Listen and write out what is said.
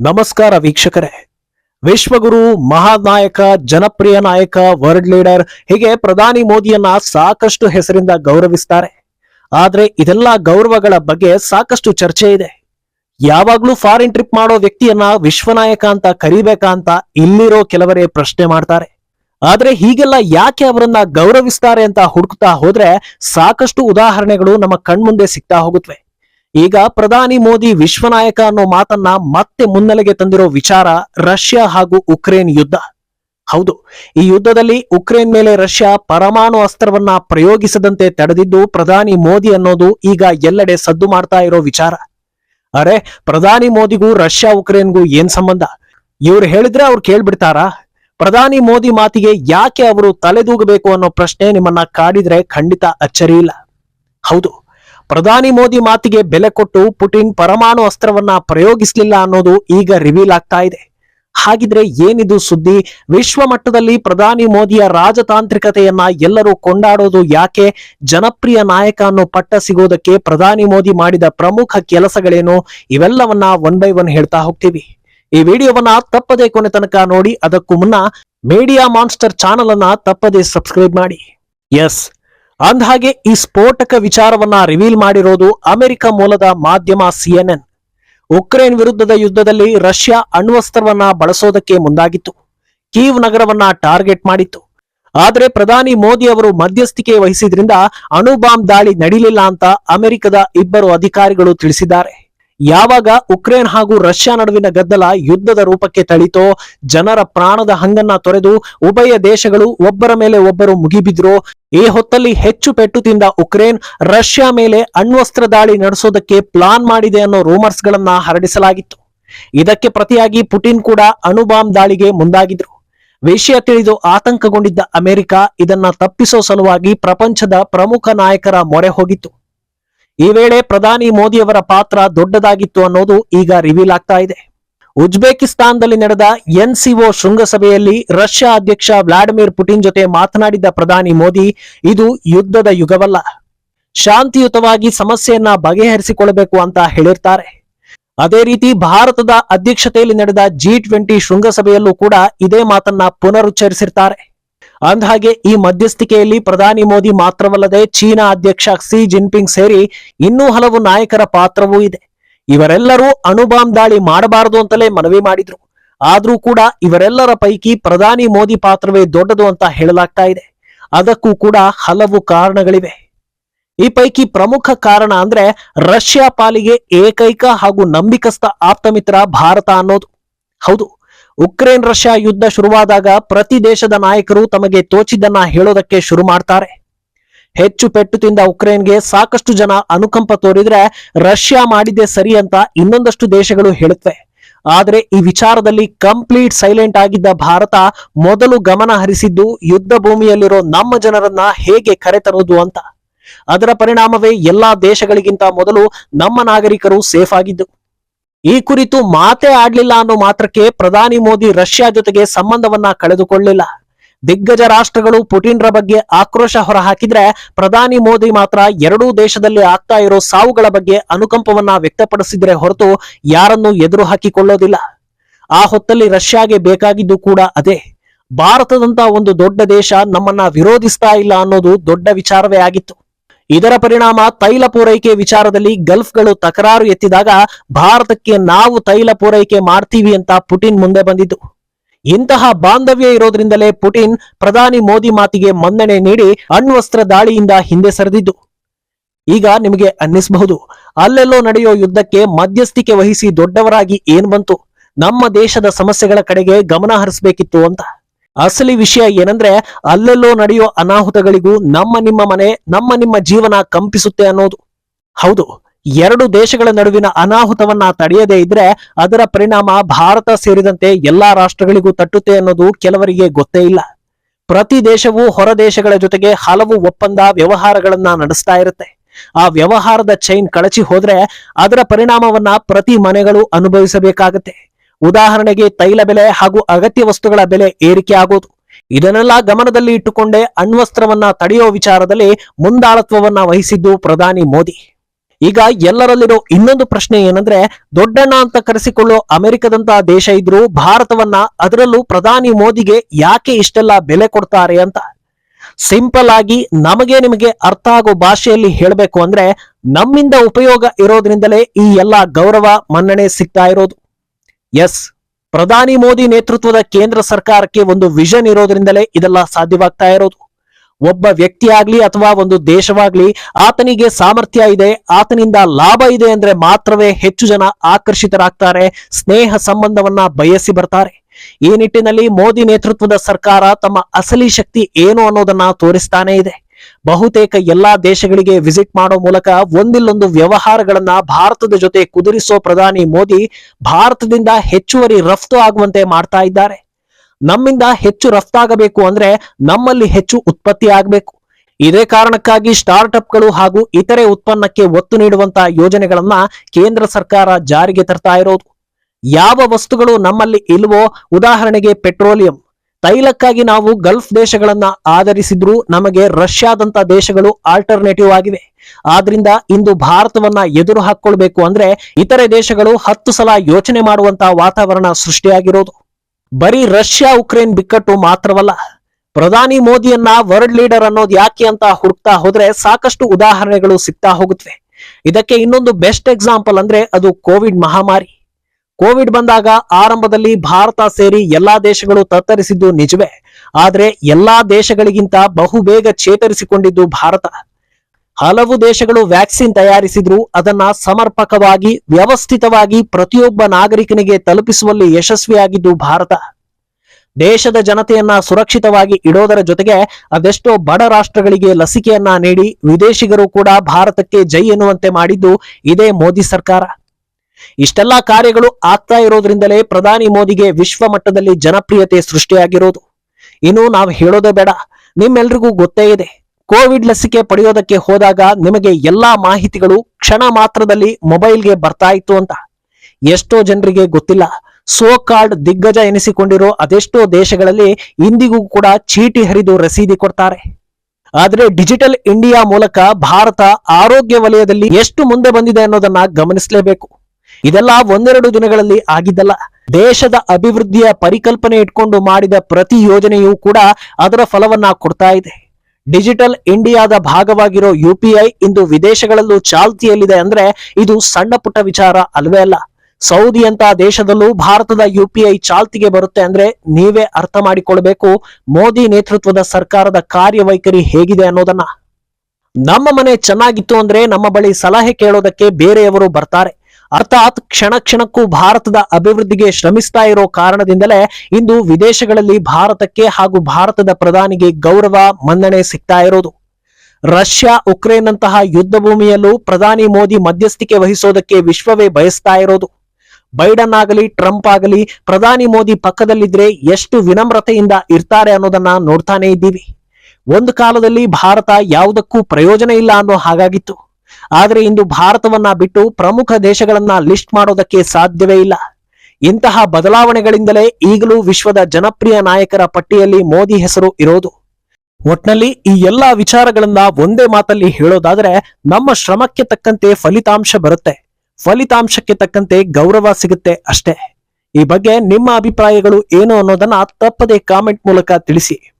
ನಮಸ್ಕಾರ ವೀಕ್ಷಕರೇ. ವಿಶ್ವಗುರು, ಮಹಾನಾಯಕ, ಜನಪ್ರಿಯ ನಾಯಕ ವರ್ಲ್ಡ್ ಲೀಡರ್ ಹೀಗೆ ಪ್ರಧಾನಿ ಮೋದಿಯನ್ನ ಸಾಕಷ್ಟು ಹೆಸರಿಂದ ಗೌರವಿಸ್ತಾರೆ. ಆದ್ರೆ ಇದೆಲ್ಲ ಗೌರವಗಳ ಬಗ್ಗೆ ಸಾಕಷ್ಟು ಚರ್ಚೆ ಇದೆ. ಯಾವಾಗ್ಲೂ ಫಾರಿನ್ ಟ್ರಿಪ್ ಮಾಡೋ ವ್ಯಕ್ತಿಯನ್ನ ವಿಶ್ವನಾಯಕ ಅಂತ ಕರಿಬೇಕಾ ಅಂತ ಇಲ್ಲಿರೋ ಕೆಲವರೇ ಪ್ರಶ್ನೆ ಮಾಡ್ತಾರೆ. ಆದ್ರೆ ಹೀಗೆಲ್ಲ ಯಾಕೆ ಅವರನ್ನ ಗೌರವಿಸ್ತಾರೆ ಅಂತ ಹುಡುಕ್ತಾ ಹೋದ್ರೆ ಸಾಕಷ್ಟು ಉದಾಹರಣೆಗಳು ನಮ್ಮ ಕಣ್ಮುಂದೆ ಸಿಗ್ತಾ ಹೋಗುತ್ತವೆ ಈಗ ಪ್ರಧಾನಿ ಮೋದಿ ವಿಶ್ವನಾಯಕ ಅನ್ನೋ ಮಾತನ್ನ ಮತ್ತೆ ಮುನ್ನೆಲೆಗೆ ತಂದಿರೋ ವಿಚಾರ ರಷ್ಯಾ ಹಾಗೂ ಉಕ್ರೇನ್ ಯುದ್ಧ. ಹೌದು, ಈ ಯುದ್ಧದಲ್ಲಿ ಉಕ್ರೇನ್ ಮೇಲೆ ರಷ್ಯಾ ಪರಮಾಣು ಅಸ್ತ್ರವನ್ನ ಪ್ರಯೋಗಿಸದಂತೆ ತಡೆದಿದ್ದು ಪ್ರಧಾನಿ ಮೋದಿ ಅನ್ನೋದು ಈಗ ಎಲ್ಲೆಡೆ ಸದ್ದು ಮಾಡ್ತಾ ಇರೋ ವಿಚಾರ. ಅರೆ, ಪ್ರಧಾನಿ ಮೋದಿಗೂ ರಷ್ಯಾ ಉಕ್ರೇನ್ಗೂ ಏನ್ ಸಂಬಂಧ? ಇವ್ರು ಹೇಳಿದ್ರೆ ಅವ್ರು ಕೇಳ್ಬಿಡ್ತಾರಾ? ಪ್ರಧಾನಿ ಮೋದಿ ಮಾತಿಗೆ ಯಾಕೆ ಅವರು ತಲೆದೂಗಬೇಕು ಅನ್ನೋ ಪ್ರಶ್ನೆ ನಿಮ್ಮನ್ನ ಕಾಡಿದ್ರೆ ಖಂಡಿತ ಅಚ್ಚರಿ ಇಲ್ಲ. ಹೌದು ಪ್ರಧಾನಿ ಮೋದಿ ಮಾತಿಗೆ ಬೆಲೆ ಕೊಟ್ಟು ಪುಟಿನ್ ಪರಮಾಣು ಅಸ್ತ್ರವನ್ನ ಪ್ರಯೋಗಿಸಲಿಲ್ಲ ಅನ್ನೋದು ಈಗ ರಿವೀಲ್ ಆಗ್ತಾ ಇದೆ. ಹಾಗಿದ್ರೆ ಏನಿದು ಸುದ್ದಿ? ವಿಶ್ವ ಮಟ್ಟದಲ್ಲಿ ಪ್ರಧಾನಿ ಮೋದಿಯ ರಾಜತಾಂತ್ರಿಕತೆಯನ್ನ ಎಲ್ಲರೂ ಕೊಂಡಾಡೋದು ಯಾಕೆ? ಜನಪ್ರಿಯ ನಾಯಕ ಅನ್ನೋ ಪಟ್ಟ ಸಿಗೋದಕ್ಕೆ ಪ್ರಧಾನಿ ಮೋದಿ ಮಾಡಿದ ಪ್ರಮುಖ ಕೆಲಸಗಳೇನು? ಇವೆಲ್ಲವನ್ನ ಒನ್ ಬೈ ಒನ್ ಹೇಳ್ತಾ ಹೋಗ್ತೀವಿ. ಈ ವಿಡಿಯೋವನ್ನ ತಪ್ಪದೆ ಕೊನೆ ತನಕ ನೋಡಿ, ಅದಕ್ಕೂ ಮುನ್ನ ಮೀಡಿಯಾ ಮಾನ್ಸ್ಟರ್ ಚಾನಲ್ ಅನ್ನ ತಪ್ಪದೆ ಸಬ್ಸ್ಕ್ರೈಬ್ ಮಾಡಿ. ಎಸ್ ಅಂದ್ಹಾಗೆ ಈ ಸ್ಫೋಟಕ ವಿಚಾರವನ್ನ ರಿವೀಲ್ ಮಾಡಿರೋದು ಅಮೆರಿಕ ಮೂಲದ ಮಾಧ್ಯಮ ಸಿಎನ್ಎನ್ ಉಕ್ರೇನ್ ವಿರುದ್ಧದ ಯುದ್ಧದಲ್ಲಿ ರಷ್ಯಾ ಅಣ್ವಸ್ತ್ರವನ್ನ ಬಳಸೋದಕ್ಕೆ ಮುಂದಾಗಿತ್ತು. ಕೀವ್ ನಗರವನ್ನ ಟಾರ್ಗೆಟ್ ಮಾಡಿತ್ತು. ಆದರೆ ಪ್ರಧಾನಿ ಮೋದಿ ಅವರು ಮಧ್ಯಸ್ಥಿಕೆ ವಹಿಸಿದ್ರಿಂದ ಅಣು ಬಾಂಬ್ ದಾಳಿ ನಡೀಲಿಲ್ಲ ಅಂತ ಅಮೆರಿಕದ ಇಬ್ಬರು ಅಧಿಕಾರಿಗಳು ತಿಳಿಸಿದ್ದಾರೆ. ಯಾವಾಗ ಉಕ್ರೇನ್ ಹಾಗೂ ರಷ್ಯಾ ನಡುವಿನ ಗದ್ದಲ ಯುದ್ಧದ ರೂಪಕ್ಕೆ ತಳಿತೋ, ಜನರ ಪ್ರಾಣದ ಹಂಗನ್ನ ತೊರೆದು ಉಭಯ ದೇಶಗಳು ಒಬ್ಬರ ಮೇಲೆ ಒಬ್ಬರು ಮುಗಿಬಿದ್ರು. ಈ ಹೊತ್ತಲ್ಲಿ ಹೆಚ್ಚು ಪೆಟ್ಟು ತಿಂದ ಉಕ್ರೇನ್ ರಷ್ಯಾ ಮೇಲೆ ಅಣ್ವಸ್ತ್ರ ದಾಳಿ ನಡೆಸೋದಕ್ಕೆ ಪ್ಲಾನ್ ಮಾಡಿದೆ ಅನ್ನೋ ರೂಮರ್ಸ್ ಗಳನ್ನ ಹರಡಿಸಲಾಗಿತ್ತು. ಇದಕ್ಕೆ ಪ್ರತಿಯಾಗಿ ಪುಟಿನ್ ಕೂಡ ಅಣುಬಾಂಬ್ ದಾಳಿಗೆ ಮುಂದಾಗಿದ್ರು. ವಿಷಯ ತಿಳಿದು ಆತಂಕಗೊಂಡಿದ್ದ ಅಮೆರಿಕ ಇದನ್ನ ತಪ್ಪಿಸೋ ಸಲುವಾಗಿ ಪ್ರಪಂಚದ ಪ್ರಮುಖ ನಾಯಕರ ಮೊರೆ ಹೋಗಿತ್ತು. ಈ ವೇಳೆ ಪ್ರಧಾನಿ ಮೋದಿಯವರ ಪಾತ್ರ ದೊಡ್ಡದಾಗಿತ್ತು ಅನ್ನೋದು ಈಗ ರಿವೀಲ್ ಆಗ್ತಾ ಇದೆ. ಉಜ್ಬೇಕಿಸ್ತಾನದಲ್ಲಿ ನಡೆದ ಎನ್ಸಿಒ ಶೃಂಗಸಭೆಯಲ್ಲಿ ರಷ್ಯಾ ಅಧ್ಯಕ್ಷ ವ್ಲಾಡಿಮಿರ್ ಪುಟಿನ್ ಜೊತೆ ಮಾತನಾಡಿದ್ದ ಪ್ರಧಾನಿ ಮೋದಿ, ಇದು ಯುದ್ಧದ ಯುಗವಲ್ಲ. ಶಾಂತಿಯುತವಾಗಿ ಸಮಸ್ಯೆಯನ್ನ ಬಗೆಹರಿಸಿಕೊಳ್ಳಬೇಕು ಅಂತ ಹೇಳಿರ್ತಾರೆ. ಅದೇ ರೀತಿ ಭಾರತದ ಅಧ್ಯಕ್ಷತೆಯಲ್ಲಿ ನಡೆದ ಜಿ ಟ್ವೆಂಟಿ ಶೃಂಗಸಭೆಯಲ್ಲೂ ಕೂಡ ಇದೇ ಮಾತನ್ನ ಪುನರುಚ್ಚರಿಸಿರ್ತಾರೆ. ಅಂದಹಾಗೆ ಈ ಮಧ್ಯಸ್ಥಿಕೆಯಲ್ಲಿ ಪ್ರಧಾನಿ ಮೋದಿ ಮಾತ್ರವಲ್ಲದೆ ಚೀನಾ ಅಧ್ಯಕ್ಷ ಸಿ ಜಿನ್ಪಿಂಗ್ ಸೇರಿ ಇನ್ನೂ ಹಲವು ನಾಯಕರ ಪಾತ್ರವೂ ಇದೆ. ಇವರೆಲ್ಲರೂ ಅಣುಬಾಂಬ್ ದಾಳಿ ಮಾಡಬಾರದು ಅಂತಲೇ ಮನವಿ ಮಾಡಿದ್ರು. ಆದ್ರೂ ಕೂಡ ಇವರೆಲ್ಲರ ಪೈಕಿ ಪ್ರಧಾನಿ ಮೋದಿ ಪಾತ್ರವೇ ದೊಡ್ಡದು ಅಂತ ಹೇಳಲಾಗ್ತಾ ಇದೆ. ಅದಕ್ಕೂ ಕೂಡ ಹಲವು ಕಾರಣಗಳಿವೆ. ಈ ಪೈಕಿ ಪ್ರಮುಖ ಕಾರಣ ಅಂದ್ರೆ ರಷ್ಯಾ ಪಾಲಿಗೆ ಏಕೈಕ ಹಾಗೂ ನಂಬಿಕಸ್ಥ ಆಪ್ತಮಿತ್ರ ಭಾರತ ಅನ್ನೋದು. ಹೌದು ಉಕ್ರೇನ್ ರಷ್ಯಾ ಯುದ್ಧ ಶುರುವಾದಾಗ ಪ್ರತಿ ದೇಶದ ನಾಯಕರು ತಮಗೆ ತೋಚಿದ್ದನ್ನ ಹೇಳೋದಕ್ಕೆ ಶುರು ಮಾಡ್ತಾರೆ. ಹೆಚ್ಚು ಪೆಟ್ಟು ತಿಂದ ಉಕ್ರೇನ್ಗೆ ಸಾಕಷ್ಟು ಜನ ಅನುಕಂಪ ತೋರಿದ್ರೆ ರಷ್ಯಾ ಮಾಡಿದ್ದೆ ಸರಿ ಅಂತ ಇನ್ನೊಂದಷ್ಟು ದೇಶಗಳು ಹೇಳುತ್ತವೆ. ಆದರೆ ಈ ವಿಚಾರದಲ್ಲಿ ಕಂಪ್ಲೀಟ್ ಸೈಲೆಂಟ್ ಆಗಿದ್ದ ಭಾರತ ಮೊದಲು ಗಮನ ಹರಿಸಿದ್ದು ಯುದ್ಧ ಭೂಮಿಯಲ್ಲಿರೋ ನಮ್ಮ ಜನರನ್ನ ಹೇಗೆ ಕರೆತರೋದು ಅಂತ. ಅದರ ಪರಿಣಾಮವೇ ಎಲ್ಲಾ ದೇಶಗಳಿಗಿಂತ ಮೊದಲು ನಮ್ಮ ನಾಗರಿಕರು ಸೇಫ್ ಆಗಿದ್ದು. ಈ ಕುರಿತು ಮಾತೇ ಆಡ್ಲಿಲ್ಲ ಅನ್ನೋ ಮಾತ್ರಕ್ಕೆ ಪ್ರಧಾನಿ ಮೋದಿ ರಷ್ಯಾ ಜೊತೆಗೆ ಸಂಬಂಧವನ್ನ ಕಳೆದುಕೊಳ್ಳಿಲ್ಲ. ದಿಗ್ಗಜ ರಾಷ್ಟ್ರಗಳು ಪುಟಿನ್ರ ಬಗ್ಗೆ ಆಕ್ರೋಶ ಹೊರಹಾಕಿದ್ರೆ ಪ್ರಧಾನಿ ಮೋದಿ ಮಾತ್ರ ಎರಡೂ ದೇಶದಲ್ಲಿ ಆಗ್ತಾ ಇರೋ ಸಾವುಗಳ ಬಗ್ಗೆ ಅನುಕಂಪವನ್ನ ವ್ಯಕ್ತಪಡಿಸಿದ್ರೆ ಹೊರತು ಯಾರನ್ನು ಎದುರು ಹಾಕಿಕೊಳ್ಳೋದಿಲ್ಲ. ಆ ಹೊತ್ತಲ್ಲಿ ರಷ್ಯಾಗೆ ಬೇಕಾಗಿದ್ದು ಕೂಡ ಅದೇ. ಭಾರತದಂತ ಒಂದು ದೊಡ್ಡ ದೇಶ ನಮ್ಮನ್ನ ವಿರೋಧಿಸ್ತಾ ಇಲ್ಲ ಅನ್ನೋದು ದೊಡ್ಡ ವಿಚಾರವೇ ಆಗಿತ್ತು. ಇದರ ಪರಿಣಾಮ ತೈಲ ಪೂರೈಕೆ ವಿಚಾರದಲ್ಲಿ ಗಲ್ಫ್ಗಳು ತಕರಾರು ಎತ್ತಿದಾಗ ಭಾರತಕ್ಕೆ ನಾವು ತೈಲ ಪೂರೈಕೆ ಮಾಡ್ತೀವಿ ಅಂತ ಪುಟಿನ್ ಮುಂದೆ ಬಂದಿದ್ದು. ಇಂತಹ ಬಾಂಧವ್ಯ ಇರೋದ್ರಿಂದಲೇ ಪುಟಿನ್ ಪ್ರಧಾನಿ ಮೋದಿ ಮಾತಿಗೆ ಮನ್ನಣೆ ನೀಡಿ ಅಣ್ವಸ್ತ್ರ ದಾಳಿಯಿಂದ ಹಿಂದೆ ಸರಿದಿದ್ದು. ಈಗ ನಿಮಗೆ ಅನ್ನಿಸಬಹುದು, ಅಲ್ಲೆಲ್ಲೋ ನಡೆಯೋ ಯುದ್ಧಕ್ಕೆ ಮಧ್ಯಸ್ಥಿಕೆ ವಹಿಸಿ ದೊಡ್ಡವರಾಗಿ ಏನ್ ಬಂತು? ನಮ್ಮ ದೇಶದ ಸಮಸ್ಯೆಗಳ ಕಡೆಗೆ ಗಮನ ಹರಿಸಬೇಕಿತ್ತು ಅಂತ. ಅಸಲಿ ವಿಷಯ ಏನಂದ್ರೆ ಅಲ್ಲೆಲ್ಲೋ ನಡೆಯೋ ಅನಾಹುತಗಳಿಗೂ ನಮ್ಮ ನಿಮ್ಮ ಮನೆ, ನಮ್ಮ ನಿಮ್ಮ ಜೀವನ ಕಂಪಿಸುತ್ತೆ ಅನ್ನೋದು. ಹೌದು, ಎರಡು ದೇಶಗಳ ನಡುವಿನ ಅನಾಹುತವನ್ನ ತಡೆಯದೇ ಇದ್ರೆ ಅದರ ಪರಿಣಾಮ ಭಾರತ ಸೇರಿದಂತೆ ಎಲ್ಲಾ ರಾಷ್ಟ್ರಗಳಿಗೂ ತಟ್ಟುತ್ತೆ ಅನ್ನೋದು ಕೆಲವರಿಗೆ ಗೊತ್ತೇ ಇಲ್ಲ. ಪ್ರತಿ ದೇಶವು ಹೊರ ದೇಶಗಳ ಜೊತೆಗೆ ಹಲವು ಒಪ್ಪಂದ ವ್ಯವಹಾರಗಳನ್ನ ನಡೆಸ್ತಾ ಇರುತ್ತೆ. ಆ ವ್ಯವಹಾರದ ಚೈನ್ ಕಳಚಿ ಹೋದ್ರೆ ಅದರ ಪರಿಣಾಮವನ್ನ ಪ್ರತಿ ಮನೆಗಳು ಅನುಭವಿಸಬೇಕಾಗತ್ತೆ. ಉದಾಹರಣೆಗೆ ತೈಲ ಬೆಲೆ ಹಾಗೂ ಅಗತ್ಯ ವಸ್ತುಗಳ ಬೆಲೆ ಏರಿಕೆ ಆಗೋದು. ಇದನ್ನೆಲ್ಲ ಗಮನದಲ್ಲಿ ಇಟ್ಟುಕೊಂಡೇ ಅಣ್ವಸ್ತ್ರವನ್ನ ತಡೆಯೋ ವಿಚಾರದಲ್ಲಿ ಮುಂದಾಳತ್ವವನ್ನ ವಹಿಸಿದ್ದು ಪ್ರಧಾನಿ ಮೋದಿ. ಈಗ ಎಲ್ಲರಲ್ಲಿರೋ ಇನ್ನೊಂದು ಪ್ರಶ್ನೆ ಏನಂದ್ರೆ, ದೊಡ್ಡಣ್ಣ ಅಂತ ಕರೆಸಿಕೊಳ್ಳೋ ಅಮೆರಿಕದಂತಹ ದೇಶ ಇದ್ರೂ ಭಾರತವನ್ನ ಅದರಲ್ಲೂ ಪ್ರಧಾನಿ ಮೋದಿಗೆ ಯಾಕೆ ಇಷ್ಟೆಲ್ಲ ಬೆಲೆ ಕೊಡ್ತಾರೆ ಅಂತ? ಸಿಂಪಲ್ ಆಗಿ ನಮಗೆ ನಿಮಗೆ ಅರ್ಥ ಆಗೋ ಭಾಷೆಯಲ್ಲಿ ಹೇಳಬೇಕು ಅಂದ್ರೆ, ನಮ್ಮಿಂದ ಉಪಯೋಗ ಇರೋದ್ರಿಂದಲೇ ಈ ಎಲ್ಲ ಗೌರವ ಮನ್ನಣೆ ಸಿಗ್ತಾ ಇರೋದು. ಎಸ್. ಪ್ರಧಾನಿ ಮೋದಿ ನೇತೃತ್ವದ ಕೇಂದ್ರ ಸರ್ಕಾರಕ್ಕೆ ಒಂದು ವಿಷನ್ ಇರೋದ್ರಿಂದಲೇ ಇದೆಲ್ಲ ಸಾಧ್ಯವಾಗ್ತಾ ಇರೋದು. ಒಬ್ಬ ವ್ಯಕ್ತಿ ಆಗ್ಲಿ ಅಥವಾ ಒಂದು ದೇಶವಾಗ್ಲಿ ಆತನಿಗೆ ಸಾಮರ್ಥ್ಯ ಇದೆ, ಆತನಿಂದ ಲಾಭ ಇದೆ ಅಂದ್ರೆ ಮಾತ್ರವೇ ಹೆಚ್ಚು ಜನ ಆಕರ್ಷಿತರಾಗ್ತಾರೆ, ಸ್ನೇಹ ಸಂಬಂಧವನ್ನ ಬಯಸಿ ಬರ್ತಾರೆ. ಈ ನಿಟ್ಟಿನಲ್ಲಿ ಮೋದಿ ನೇತೃತ್ವದ ಸರ್ಕಾರ ತಮ್ಮ ಅಸಲಿ ಶಕ್ತಿ ಏನು ಅನ್ನೋದನ್ನ ತೋರಿಸ್ತಾನೆ ಇದೆ. ಬಹುತೇಕ ಎಲ್ಲಾ ದೇಶಗಳಿಗೆ ವಿಸಿಟ್ ಮಾಡೋ ಮೂಲಕ ಒಂದಿಲ್ಲೊಂದು ವ್ಯವಹಾರಗಳನ್ನ ಭಾರತದ ಜೊತೆ ಕುದುರಿಸೋ ಪ್ರಧಾನಿ ಮೋದಿ ಭಾರತದಿಂದ ಹೆಚ್ಚುವರಿ ರಫ್ತು ಆಗುವಂತೆ ಮಾಡ್ತಾ ಇದ್ದಾರೆ. ನಮ್ಮಿಂದ ಹೆಚ್ಚು ರಫ್ತಾಗಬೇಕು ಅಂದ್ರೆ ನಮ್ಮಲ್ಲಿ ಹೆಚ್ಚು ಉತ್ಪತ್ತಿ ಆಗಬೇಕು. ಇದೇ ಕಾರಣಕ್ಕಾಗಿ ಸ್ಟಾರ್ಟ್ಅಪ್ಗಳು ಹಾಗೂ ಇತರೆ ಉತ್ಪನ್ನಕ್ಕೆ ಒತ್ತು ನೀಡುವಂತಹ ಯೋಜನೆಗಳನ್ನ ಕೇಂದ್ರ ಸರ್ಕಾರ ಜಾರಿಗೆ ತರ್ತಾ ಇರೋದು. ಯಾವ ವಸ್ತುಗಳು ನಮ್ಮಲ್ಲಿ ಇಲ್ವೋ, ಉದಾಹರಣೆಗೆ ಪೆಟ್ರೋಲಿಯಂ. ತೈಲಕ್ಕಾಗಿ ನಾವು ಗಲ್ಫ್ ದೇಶಗಳನ್ನ ಆಧರಿಸಿದ್ರು ನಮಗೆ ರಷ್ಯಾದಂತ ದೇಶಗಳು ಆಲ್ಟರ್ನೇಟಿವ್ ಆಗಿವೆ. ಆದ್ರಿಂದ ಇಂದು ಭಾರತವನ್ನ ಎದುರು ಹಾಕೊಳ್ಬೇಕು ಅಂದ್ರೆ ಇತರೆ ದೇಶಗಳು ಹತ್ತು ಸಲ ಯೋಚನೆ ಮಾಡುವಂತಹ ವಾತಾವರಣ ಸೃಷ್ಟಿಯಾಗಿರೋದು. ಬರೀ ರಷ್ಯಾ ಉಕ್ರೇನ್ ಬಿಕ್ಕಟ್ಟು ಮಾತ್ರವಲ್ಲ, ಪ್ರಧಾನಿ ಮೋದಿಯನ್ನ ವರ್ಲ್ಡ್ ಲೀಡರ್ ಅನ್ನೋದು ಯಾಕೆ ಅಂತ ಹುಡುಕ್ತಾ ಹೋದ್ರೆ ಸಾಕಷ್ಟು ಉದಾಹರಣೆಗಳು ಸಿಗ್ತಾ ಹೋಗುತ್ತವೆ ಇದಕ್ಕೆ ಇನ್ನೊಂದು ಬೆಸ್ಟ್ ಎಕ್ಸಾಂಪಲ್ ಅಂದ್ರೆ ಅದು ಕೋವಿಡ್ ಮಹಾಮಾರಿ. ಕೋವಿಡ್ ಬಂದಾಗ ಆರಂಭದಲ್ಲಿ ಭಾರತ ಸೇರಿ ಎಲ್ಲಾ ದೇಶಗಳು ತತ್ತರಿಸಿದ್ದು ನಿಜವೇ. ಆದರೆ ಎಲ್ಲಾ ದೇಶಗಳಿಗಿಂತ ಬಹುಬೇಗ ಚೇತರಿಸಿಕೊಂಡಿದ್ದು ಭಾರತ. ಹಲವು ದೇಶಗಳು ವ್ಯಾಕ್ಸಿನ್ ತಯಾರಿಸಿದ್ರು, ಅದನ್ನ ಸಮರ್ಪಕವಾಗಿ, ವ್ಯವಸ್ಥಿತವಾಗಿ ಪ್ರತಿಯೊಬ್ಬ ನಾಗರಿಕನಿಗೆ ತಲುಪಿಸುವಲ್ಲಿ ಯಶಸ್ವಿಯಾಗಿದ್ದು ಭಾರತ. ದೇಶದ ಜನತೆಯನ್ನ ಸುರಕ್ಷಿತವಾಗಿ ಇಡೋದರ ಜೊತೆಗೆ ಅದೆಷ್ಟೋ ಬಡ ರಾಷ್ಟ್ರಗಳಿಗೆ ಲಸಿಕೆಯನ್ನ ನೀಡಿ, ವಿದೇಶಿಗರು ಕೂಡ ಭಾರತಕ್ಕೆ ಜೈ ಎನ್ನುವಂತೆ ಮಾಡಿದ್ದು ಇದೇ ಮೋದಿ ಸರ್ಕಾರ. ಇಷ್ಟೆಲ್ಲಾ ಕಾರ್ಯಗಳು ಆಗ್ತಾ ಇರೋದ್ರಿಂದಲೇ ಪ್ರಧಾನಿ ಮೋದಿಗೆ ವಿಶ್ವ ಮಟ್ಟದಲ್ಲಿ ಜನಪ್ರಿಯತೆ ಸೃಷ್ಟಿಯಾಗಿರೋದು. ಇನ್ನು ನಾವು ಹೇಳೋದೇ ಬೇಡ, ನಿಮ್ಮೆಲ್ರಿಗೂ ಗೊತ್ತೇ ಇದೆ, ಕೋವಿಡ್ ಲಸಿಕೆ ಪಡೆಯೋದಕ್ಕೆ ಹೋದಾಗ ನಿಮಗೆ ಎಲ್ಲಾ ಮಾಹಿತಿಗಳು ಕ್ಷಣ ಮಾತ್ರದಲ್ಲಿ ಮೊಬೈಲ್ಗೆ ಬರ್ತಾ ಇತ್ತು ಅಂತ. ಎಷ್ಟೋ ಜನರಿಗೆ ಗೊತ್ತಿಲ್ಲ, ಸೋ ಕಾರ್ಡ್ ದಿಗ್ಗಜ ಎನಿಸಿಕೊಂಡಿರೋ ಅದೆಷ್ಟೋ ದೇಶಗಳಲ್ಲಿ ಇಂದಿಗೂ ಕೂಡ ಚೀಟಿ ಹರಿದು ರಸೀದಿ ಕೊಡ್ತಾರೆ. ಆದರೆ ಡಿಜಿಟಲ್ ಇಂಡಿಯಾ ಮೂಲಕ ಭಾರತ ಆರೋಗ್ಯ ವಲಯದಲ್ಲಿ ಎಷ್ಟು ಮುಂದೆ ಬಂದಿದೆ ಅನ್ನೋದನ್ನ ಗಮನಿಸಲೇಬೇಕು. ಇದೆಲ್ಲ ಒಂದೆರಡು ದಿನಗಳಲ್ಲಿ ಆಗಿದ್ದಲ್ಲ. ದೇಶದ ಅಭಿವೃದ್ಧಿಯ ಪರಿಕಲ್ಪನೆ ಇಟ್ಕೊಂಡು ಮಾಡಿದ ಪ್ರತಿ ಯೋಜನೆಯೂ ಕೂಡ ಅದರ ಫಲವನ್ನ ಕೊಡ್ತಾ ಇದೆ. ಡಿಜಿಟಲ್ ಇಂಡಿಯಾದ ಭಾಗವಾಗಿರೋ ಯುಪಿಐ ಇಂದು ವಿದೇಶಗಳಲ್ಲೂ ಚಾಲ್ತಿಯಲ್ಲಿದೆ ಅಂದ್ರೆ ಇದು ಸಣ್ಣ ಪುಟ್ಟ ವಿಚಾರ ಅಲ್ವೇ ಅಲ್ಲ. ಸೌದಿ ಅಂತ ದೇಶದಲ್ಲೂ ಭಾರತದ ಯುಪಿಐ ಚಾಲ್ತಿಗೆ ಬರುತ್ತೆ ಅಂದ್ರೆ ನೀವೇ ಅರ್ಥ ಮಾಡಿಕೊಳ್ಬೇಕು. ಮೋದಿ ನೇತೃತ್ವದ ಸರ್ಕಾರದ ಕಾರ್ಯವೈಖರಿ ಹೇಗಿದೆ ಅನ್ನೋದನ್ನ. ನಮ್ಮ ಮನೆ ಚೆನ್ನಾಗಿತ್ತು ಅಂದ್ರೆ ನಮ್ಮ ಬಳಿ ಸಲಹೆ ಕೇಳೋದಕ್ಕೆ ಬೇರೆಯವರು ಬರ್ತಾರೆ. ಅರ್ಥಾತ್ ಕ್ಷಣ ಕ್ಷಣಕ್ಕೂ ಭಾರತದ ಅಭಿವೃದ್ಧಿಗೆ ಶ್ರಮಿಸ್ತಾ ಇರೋ ಕಾರಣದಿಂದಲೇ ಇಂದು ವಿದೇಶಗಳಲ್ಲಿ ಭಾರತಕ್ಕೆ ಹಾಗೂ ಭಾರತದ ಪ್ರಧಾನಿಗೆ ಗೌರವ, ಮನ್ನಣೆ ಸಿಗ್ತಾ ಇರೋದು. ರಷ್ಯಾ ಉಕ್ರೇನ್ ಅಂತಹ ಯುದ್ಧ ಭೂಮಿಯಲ್ಲೂ ಪ್ರಧಾನಿ ಮೋದಿ ಮಧ್ಯಸ್ಥಿಕೆ ವಹಿಸೋದಕ್ಕೆ ವಿಶ್ವವೇ ಬಯಸ್ತಾ ಇರೋದು. ಬೈಡನ್ ಆಗಲಿ, ಟ್ರಂಪ್ ಆಗಲಿ, ಪ್ರಧಾನಿ ಮೋದಿ ಪಕ್ಕದಲ್ಲಿದ್ರೆ ಎಷ್ಟು ವಿನಮ್ರತೆಯಿಂದ ಇರ್ತಾರೆ ಅನ್ನೋದನ್ನ ನೋಡ್ತಾನೆ ಇದ್ದೀವಿ. ಒಂದು ಕಾಲದಲ್ಲಿ ಭಾರತ ಯಾವುದಕ್ಕೂ ಪ್ರಯೋಜನ ಇಲ್ಲ ಅನ್ನೋ ಹಾಗಾಗಿತ್ತು. ಆದ್ರೆ ಇಂದು ಭಾರತವನ್ನ ಬಿಟ್ಟು ಪ್ರಮುಖ ದೇಶಗಳನ್ನ ಲಿಸ್ಟ್ ಮಾಡೋದಕ್ಕೆ ಸಾಧ್ಯವೇ ಇಲ್ಲ. ಇಂತಹ ಬದಲಾವಣೆಗಳಿಂದಲೇ ಈಗಲೂ ವಿಶ್ವದ ಜನಪ್ರಿಯ ನಾಯಕರ ಪಟ್ಟಿಯಲ್ಲಿ ಮೋದಿ ಹೆಸರು ಇರೋದು. ಒಟ್ನಲ್ಲಿ ಈ ಎಲ್ಲಾ ವಿಚಾರಗಳನ್ನ ಒಂದೇ ಮಾತಲ್ಲಿ ಹೇಳೋದಾದ್ರೆ ನಮ್ಮ ಶ್ರಮಕ್ಕೆ ತಕ್ಕಂತೆ ಫಲಿತಾಂಶ ಬರುತ್ತೆ. ಫಲಿತಾಂಶಕ್ಕೆ ತಕ್ಕಂತೆ ಗೌರವ ಸಿಗುತ್ತೆ ಅಷ್ಟೇ. ಈ ಬಗ್ಗೆ ನಿಮ್ಮ ಅಭಿಪ್ರಾಯಗಳು ಏನು ಅನ್ನೋದನ್ನ ತಪ್ಪದೆ ಕಾಮೆಂಟ್ ಮೂಲಕ ತಿಳಿಸಿ.